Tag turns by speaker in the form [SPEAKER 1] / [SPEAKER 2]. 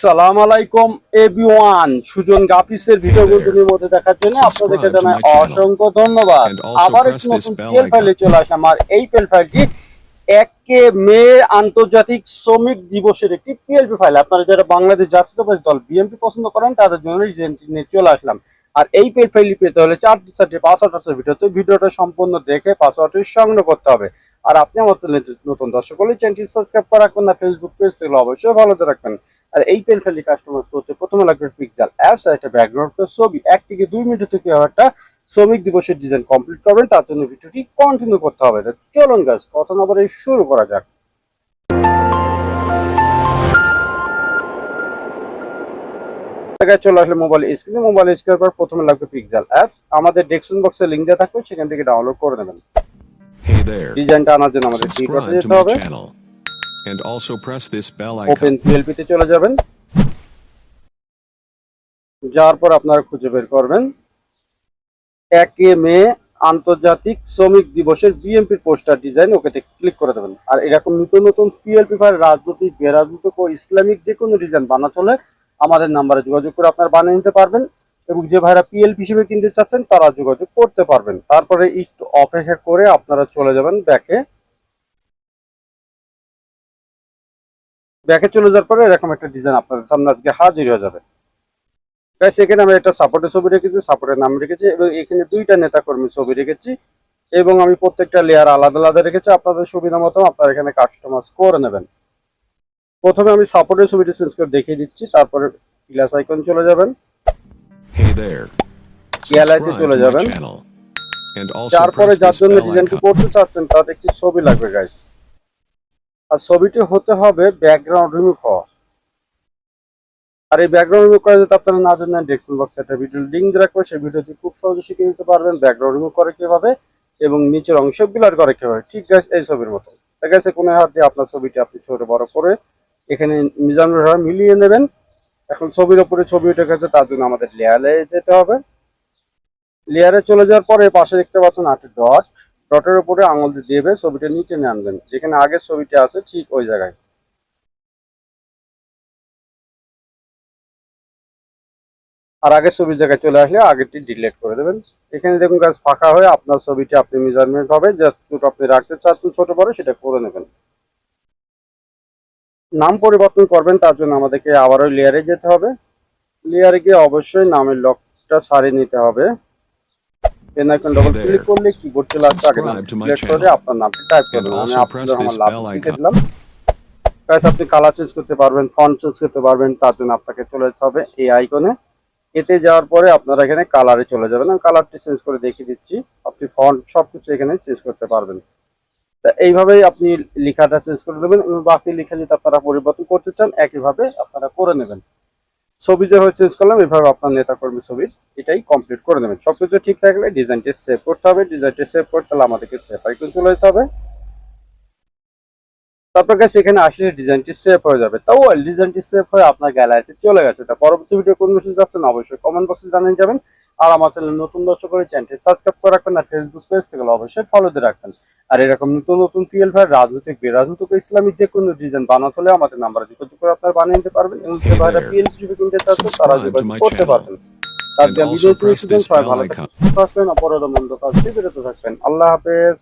[SPEAKER 1] আসসালাম আলাইকুম এভরিওয়ান সুজন গাপিসের ভিডিওগুলোর মধ্যে দেখার জন্য আপনাদেরকে জানাই অসংখ্য ধন্যবাদ। আবার একটি নতুন পেল ফাইলে চলে আসলাম। আর এই পেল ফাইলটি একে মে আন্তর্জাতিক শ্রমিক দিবসের একটি পিএলপি ফাইল আপনারা যারা বাংলাদেশ জাতীয়তাবাদী দল বিএনপি পছন্দ করেন তাদের জন্য নিয়ে চলে আসলাম। আর এই পেল ফাইলটি পেতে হলে চারটি চারটি পাসওয়ার্ড আছে ভিডিওতে। ভিডিওটা সম্পূর্ণ দেখে পাসওয়ার্ডটি সংগ্রহ করতে হবে। আর আপনি আমার চ্যানেল নতুন দর্শক হলে চ্যানেলটি সাবস্ক্রাইব করে রাখবেন। না ফেসবুক পেজ থেকে অবশ্যই ভালো রাখবেন। আর এই পেন ফেলি কাস্টমার করতে প্রথমে লাগবে পিক্সেল অ্যাপস আর একটা ব্যাকগ্রাউন্ড ছবি। এক থেকে দুই মিনিট থেকে একটা শ্রমিক দিবসের ডিজাইন কমপ্লিট করবেন তার জন্য ভিডিওটি কন্টিনিউ করতে হবে। চলুন গাছ কথা না বলে শুরু করা যাক। জায়গায় চলে আসলে মোবাইল স্ক্রিনে মোবাইল স্ক্রিনের পর প্রথমে লাগবে পিক্সেল অ্যাপস আমাদের ডেস্কশন বক্সে লিঙ্ক দেওয়া থাকবে সেখান থেকে ডাউনলোড করে নেবেন. ডিজাইনটা আনার জন্য আমাদের
[SPEAKER 2] Subscribe to
[SPEAKER 1] যেতে হবে.
[SPEAKER 2] And also press this bell icon.
[SPEAKER 1] পিএলপিতে চলে যাবেন। যাওয়ার পর আপনারা খুঁজে বের করবেন। একে মে আন্তর্জাতিক শ্রমিক দিবসের বিএমপির পোস্টার ডিজাইন ওকেতে ক্লিক করে দেবেন। আর এরকম নতুন নতুন পিএলপি ফাইল রাজনৈতিক বেরাজনৈতিক ও ইসলামিক যে কোনো ডিজাইন বানাতে হলে আমাদের নাম্বারে যোগাযোগ করে আপনারা বানিয়ে নিতে পারবেন। এবং যে ভাইরা পিএলপি হিসেবে কিনতে চাচ্ছেন, তারা যোগাযোগ করতে পারবেন। তারপরে একটু অপেক্ষা করে আপনারা চলে যাবেন ব্যাকে। ব্যাকে চলে যাওয়ার পরে এরকম একটা ডিজাইন আপনাদের সামনে আজকে হাজির হয়ে যাবে। গাইস এখানে আমি একটা সাপোর্টের ছবি রেখেছি সাপোর্টের নাম রেখেছি এবং এখানে দুইটা নেতা কর্মী ছবি রেখেছি এবং আমি প্রত্যেকটা লেয়ার আলাদা আলাদা রেখেছি আপনাদের সুবিধা মতো আপনারা এখানে কাস্টমাইজ করে নেবেন। প্রথমে আমি সাপোর্টের ছবিটা চেঞ্জ করে দেখিয়ে দিচ্ছি তারপরে প্লাস আইকন চলে যাবেন। চলে যাবেন। তারপরে যার জন্য ডিজাইনটি করতে চাচ্ছেন তার একটি ছবি লাগবে গাইস আর ছবিটি হতে হবে ব্যাকগ্রাউন্ড রিমুভ হওয়া। আর এই ব্যাকগ্রাউন্ড রিমুভ করা যদি আপনারা না জানেন ডেসক্রিপশন বক্সে একটা ভিডিও লিঙ্ক দেওয়া রাখব সেই ভিডিওটি খুব সহজে শিখে নিতে পারবেন ব্যাকগ্রাউন্ড রিমুভ করে কীভাবে এবং নিচের অংশ ব্লার করে কীভাবে। ঠিক গাইস এই ছবির মতো। ঠিক আছে কোনো হাত দিয়ে আপনার ছবিটি আপনি ছোট বড় করে এখানে মিজানুর রহমান মিলিয়ে নেবেন। এখন ছবির ওপরে ছবি উঠে গেছে, তার জন্য আমাদের লেয়ারে যেতে হবে। লেয়ারে চলে যাওয়ার পরে পাশে দেখতে পাচ্ছেন আটটি ডট ডটের উপরে আঙুল দিয়ে ছবিটা নিচে নিয়ে আনবেন। যেখানে আগের ছবিটা আছে, ঠিক ওই জায়গায়। আর আগের ছবির জায়গায় চলে আসলে আগেরটি ডিলেট করে দেবেন। এখানে দেখুন গাছ ফাঁকা হয়ে আপনার ছবিটি আপনি মেজারমেন্ট হবে। যতটুকু আপনি রাখতে চাচ্ছেন ছোট বড়, সেটা করে নেবেন। নাম পরিবর্তন করবেন, তার জন্য আমাদেরকে আবারও লেয়ারে যেতে হবে। লেয়ারে গিয়ে অবশ্যই নামের লকটা সারিয়ে নিতে হবে। পেন আইকন ডবল ক্লিক করলে কিবোর্ড চলে আসছে আগে সিলেক্ট করে আপনার নামটি টাইপ করবেন। আমি রহমান
[SPEAKER 2] this
[SPEAKER 1] লাভ দিলাম। গাইস আপনি কালার চেঞ্জ করতে পারবেন ফন্ট চেঞ্জ করতে পারবেন তার জন্য আপনাকে চলে যেতে হবে এই আইকনে এতে যাওয়ার পরে আপনারা এখানে কালারে চলে যাবেন। আমি কালারটি চেঞ্জ করে দেখিয়ে দিচ্ছি। আপনি ফন্ট সবকিছু এখানে চেঞ্জ করতে পারবেন। তা এইভাবেই আপনি লেখাটা চেঞ্জ করে দেবেন এবং বাকি লেখা যদি আপনারা পরিবর্তন করতে চান একইভাবে আপনারা করে নেবেন। ছবি যেভাবে চেঞ্জ করলাম, এভাবে আপনার নেতাকর্মী ছবি এটাই কমপ্লিট করে দেবেন সব কিছু ঠিক থাকলে ডিজাইনটি সেভ করতে হবে ডিজাইনটি সেভ করতে হলে আমাদেরকে সেভ আইকন চলে যেতে হবে। তারপর কাছে এখানে আসলে ডিজাইনটি সেভ হয়ে যাবে। তাও ডিজাইনটি সেভ হয়ে আপনার গ্যালারিতে চলে গেছে। তা পরবর্তী ভিডিও কোন মেসেজ যাচ্ছেন, অবশ্যই কমেন্ট বক্সে জানিয়ে যাবেন। আর আমার চ্যানেল নতুন দর্শক করে চ্যানেলটি সাবস্ক্রাইব করে রাখবেন আর ফেসবুক পেজ থেকে অবশ্যই ফলো দিয়ে রাখবেন আর এরকম নতুন নতুন পিএল ভাই রাজনৈতিক বেরাজনৈতিক ইসলামিক যে কোনো ডিজাইন বানাতে হলে আমাদের নাম্বারে যোগাযোগ করে আপনারা বানিয়ে নিতে পারবেন এবং যে ভাইরা
[SPEAKER 2] there.
[SPEAKER 1] পিএল হিসেবে কিনতে চাচ্ছেন তারা যোগাযোগ করতে পারবেন আজকে
[SPEAKER 2] আমি
[SPEAKER 1] ভিডিও সবাই ভালো. থাকবেন অপরাধ মন্দ কাজ বিরত থাকবেন আল্লাহ হাফেজ